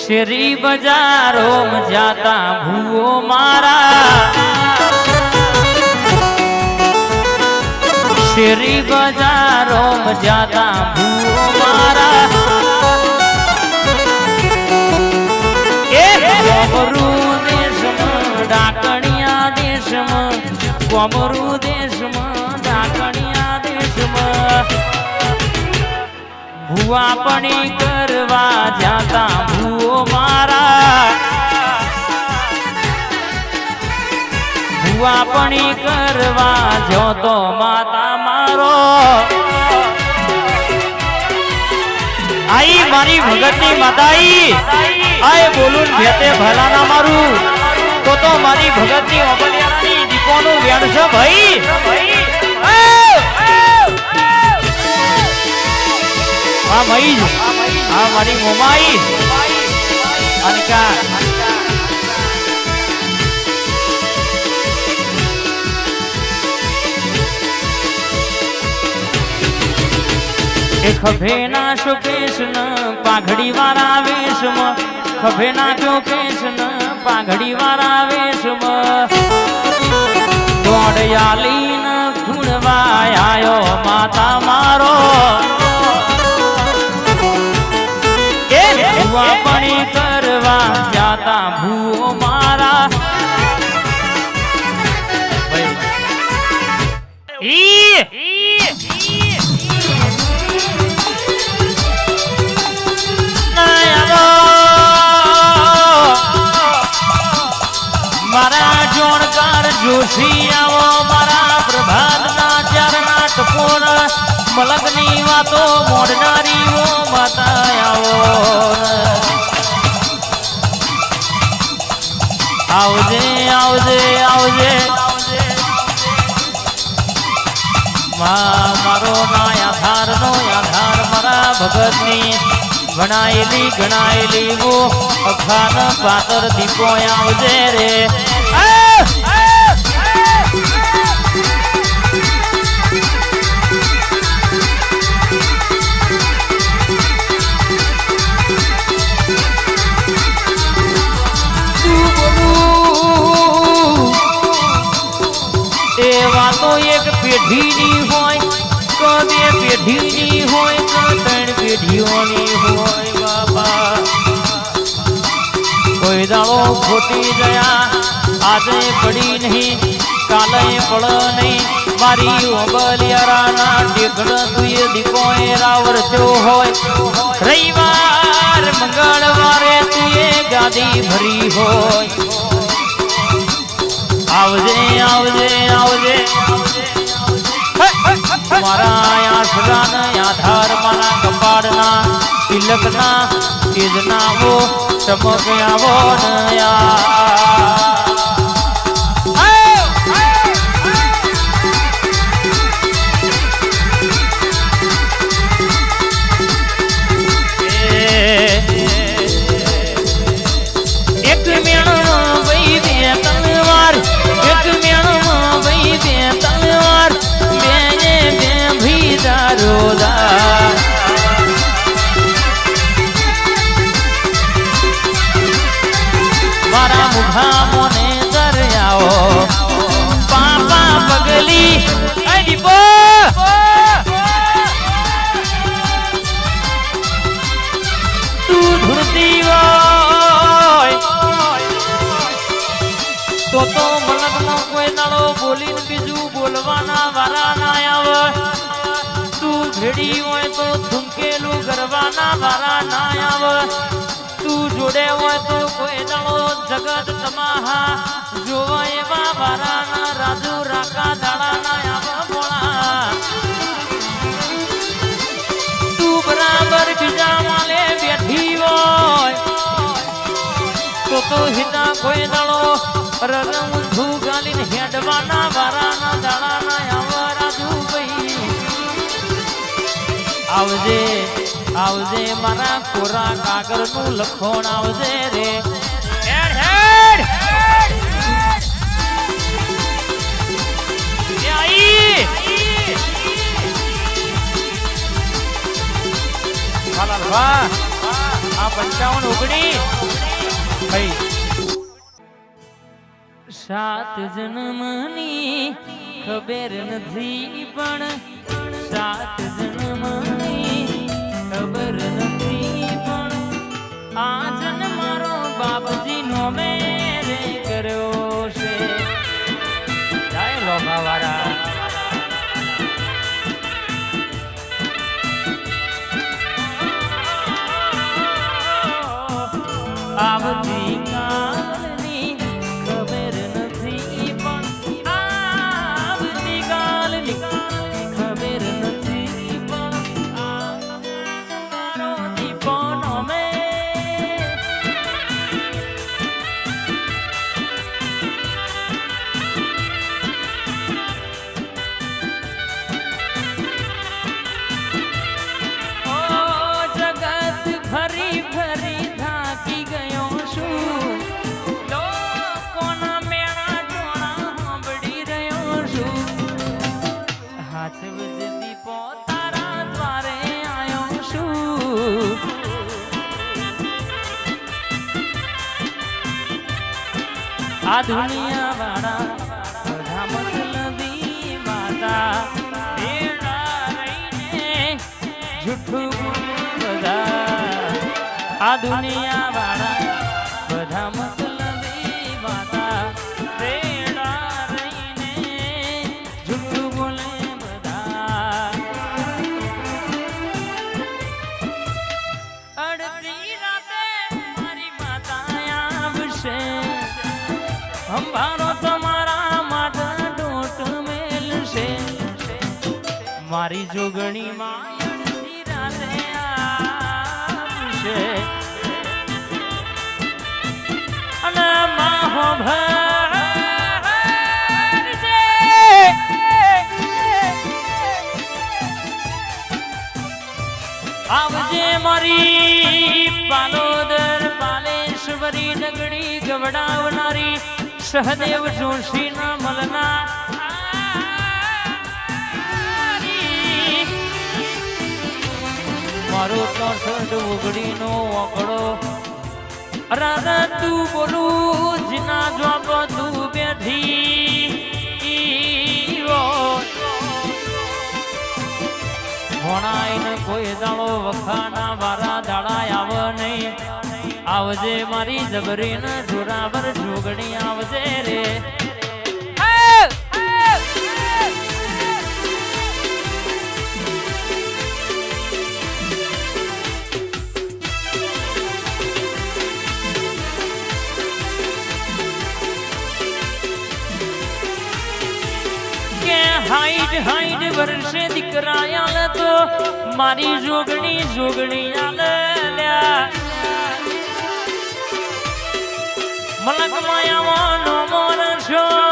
શેરી બજારો જાતા ભૂવો મારા. શેરી બજારો જાતા ભૂવો મારા. ગોમરું દેશમાં, ડાકણિયા દેશમાં ગોમરું દેશમાં, ડાકણિયા દેશમાં. ભૂવાપણી કરવા જાતા ભૂવો મારા. ભુવાપણી કરવા જોતો માતા મારો. આઈ મારી ભગતની માતાઈ. આય બોલું ભેતે ભલાના મારું. તો તો મારી ભગતની ઓબલિયાની દીપોનું વેણ છે ભાઈ. આ મઈ જ. આ મારી મોમાઈ. અનકા ખભેના શોકેશન પાઘડી વાળા વેશમાં ખભેના શોકેશન પાઘડી વાળા વેશમાં દોડયાલીન ગુણવાયો મારા જોણકાર જોશી આવો મારા પ્રભાતના ચારના ટપોર મલકની વાતો મોડનારીઓ માતા આવો આવજે આવજે આવજે મા મારો ના આધાર નો આધાર મારા ભગતની. ગણાયેલી ગણાયેલી વો અખાન પાતર દીપો આવજે રે. પેઢીની હોય તો બે પેઢીની હોય તો ત્રણ પેઢીઓની હોય બાબા કોઈ દાળો ખોટી ગયા આજે પડી નહીં, કાલે પડ નહીં. મારી ઓબલિયારાના ટેકડ તુએ દીપો એ હોય. રવિવાર, મંગળવારે તુએ ગાદી ભરી હોય. તિલકના તેજના વો ચમક આવો નયા એક મેણમાં તો કોઈ નળો બોલીને બીજું બોલવાના વારા ના આવે. તું ભેડી હોય તો ધૂમકેલું ગરવાના વારા ના આવે. તું જોડે હોય તો કોઈ દાડો જગત તમાહા. જોવો એવા વારા ના રાજુ રાકા દાડા ના આવે ભોળા તું બરાબર બીજા માલે બેઠી હોય. તો તો હિતા કોઈ દાડો રંગ હેડવાના વારાના દાડાના આવા રાજુ ભાઈ આવજે આવજે મારા કોરા કાગળનું લખોણ આવજે રે. હેડ આ પંચાવન ઓગણી. ભાઈ સાત જન્મની ખબર નથી પણ સાત આ દુનિયા વાળા મતલબી માતા દુનિયા વાળા બધા અંબારો તમારા માટે ડોટ મેલશે. મારી જોગણી માં અડધી રાતે આવશે. અને માહો આવજે સહદેવ જોશી ના મલના. મારો તસડ ઉગડી નો ઓકડો રાધા, તું બોલું, જીના જોબ તું બેઠી. ભણાઈને કોઈ દાળો વખાના વારા દાડા આવ નહીં. આવજે, મારી જબરી ને જોરાવર જોગણી આવજે રે. હાઈટ હાઈટ વર્ષે દીકરા તો મારી જોગણી જોગણી આલે મલક માયાવાનો મોર છો.